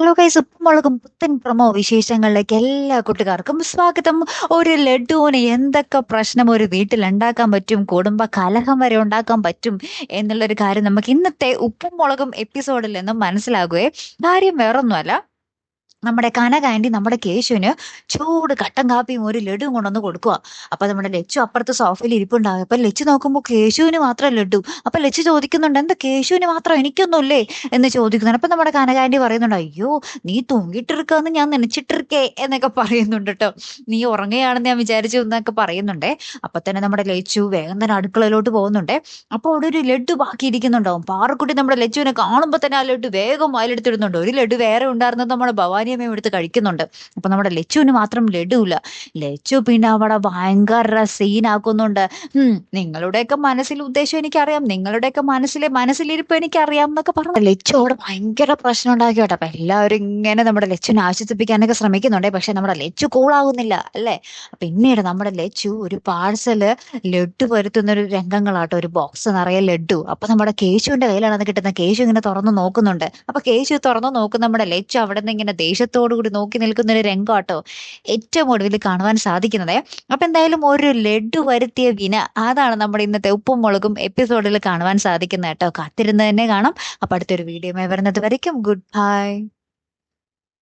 Hello കൈസ് ഉപ്പുമുളകും പുത്തൻ promo വിശേഷങ്ങളിലേക്ക് എല്ലാ കൂട്ടുകാർക്കും സ്വാഗതം. ഒരു ലഡുവിന് എന്തൊക്കെ പ്രശ്നം ഒരു വീട്ടിൽ ഉണ്ടാക്കാൻ പറ്റും കുടുംബ കലഹം വരെ ഉണ്ടാക്കാൻ പറ്റും എന്നുള്ളൊരു കാര്യം നമുക്ക് ഇന്നത്തെ ഉപ്പും മുളകും എപ്പിസോഡിൽ നിന്നും മനസ്സിലാകുകയെ കാര്യം വേറൊന്നുമല്ല നമ്മുടെ കനക നമ്മുടെ കേശുവിന് ചൂട് കട്ടൻ കാപ്പിയും ഒരു ലഡുവും കൊണ്ടുവന്ന് കൊടുക്കുക അപ്പൊ നമ്മുടെ ലച്ചു അപ്പുറത്ത് സോഫയിൽ ഇരിപ്പുണ്ടാകും അപ്പൊ ലച്ചു നോക്കുമ്പോൾ കേശുവിന് മാത്രം ലഡു. അപ്പൊ ലച്ചു ചോദിക്കുന്നുണ്ട് എന്താ കേശുവിന് മാത്രം എനിക്കൊന്നുമില്ലേ? എന്ന് ചോദിക്കുന്നുണ്ട്. അപ്പൊ നമ്മുടെ കനക പറയുന്നുണ്ട് അയ്യോ നീ തൂങ്ങിട്ടിരിക്കാന്ന് ഞാൻ നനച്ചിട്ടിരിക്കേ എന്നൊക്കെ പറയുന്നുണ്ട് കേട്ടോ. നീ ഉറങ്ങുകയാണെന്ന് ഞാൻ വിചാരിച്ചു എന്നൊക്കെ പറയുന്നുണ്ടേ. അപ്പൊ തന്നെ നമ്മുടെ ലച്ചു വേഗം തന്നെ അടുക്കളയിലോട്ട് പോകുന്നുണ്ടേ. അപ്പൊ അവിടെ ഒരു ലഡു ബാക്കി ഇരിക്കുന്നുണ്ടാവും പാറക്കുട്ടി നമ്മുടെ ലച്ചുവിനെ കാണുമ്പോൾ തന്നെ ആ ലഡു വേഗം വായിലെടുത്തിടുന്നുണ്ട്. ഒരു ലഡു വേറെ ഉണ്ടായിരുന്നത് നമ്മുടെ ഭവാനിയമ്മയും എടുത്ത് കഴിക്കുന്നുണ്ട്. അപ്പൊ നമ്മുടെ ലച്ചുവിന് മാത്രം ലഡുവില്ല. ലച്ചു പിന്നെ അവിടെ ഭയങ്കര സീനാക്കുന്നുണ്ട് ഉം നിങ്ങളുടെയൊക്കെ മനസ്സിൽ ഉദ്ദേശം എനിക്കറിയാം. നിങ്ങളുടെയൊക്കെ മനസ്സിലെ മനസ്സിലിരിപ്പ് എനിക്കറിയാം എന്നൊക്കെ പറഞ്ഞു. ലച്ചു അവിടെ ഭയങ്കര പ്രശ്നം ഉണ്ടാക്കി കേട്ടോ. അപ്പൊ എല്ലാവരും ഇങ്ങനെ നമ്മുടെ ലച്ചുവിനെ ആശ്വസിപ്പിക്കാനൊക്കെ ശ്രമിക്കുന്നുണ്ടേ. പക്ഷെ നമ്മുടെ ലച്ചു കൂളാകുന്നില്ല അല്ലേ? പിന്നീട് നമ്മുടെ ലച്ചു ഒരു പാഴ്സൽ ലഡു വരുത്തുന്ന ഒരു രംഗങ്ങളാട്ടോ. ഒരു ബോക്സ് നിറയെ ലഡു. അപ്പൊ നമ്മുടെ കേശുവിന്റെ കയ്യിലാണ് അത് കിട്ടുന്നത്. കേശു ഇങ്ങനെ തുറന്നു നോക്കുന്നുണ്ട്. അപ്പൊ കേശു തുറന്നു നോക്കുന്ന നമ്മുടെ ലച്ചു അവിടെ നിന്ന് ഇങ്ങനെ ദേഷ്യത്തോടു കൂടി നോക്കി നിൽക്കുന്ന ഒരു രംഗമാട്ടോ ഏറ്റവും ഒടുവിൽ കാണുവാൻ സാധിക്കുന്നത്. അപ്പൊ എന്തായാലും ഒരു ലഡു വരുത്തിയ വിന അതാണ് നമ്മുടെ ഇന്നത്തെ ഉപ്പും മുളകും എപ്പിസോഡിൽ കാണുവാൻ സാധിക്കുന്നത് കേട്ടോ. കാത്തിരുന്ന് തന്നെ കാണാം. അപ്പൊ അടുത്തൊരു വീഡിയോ വരുന്നത് വരയ്ക്കും. Good bye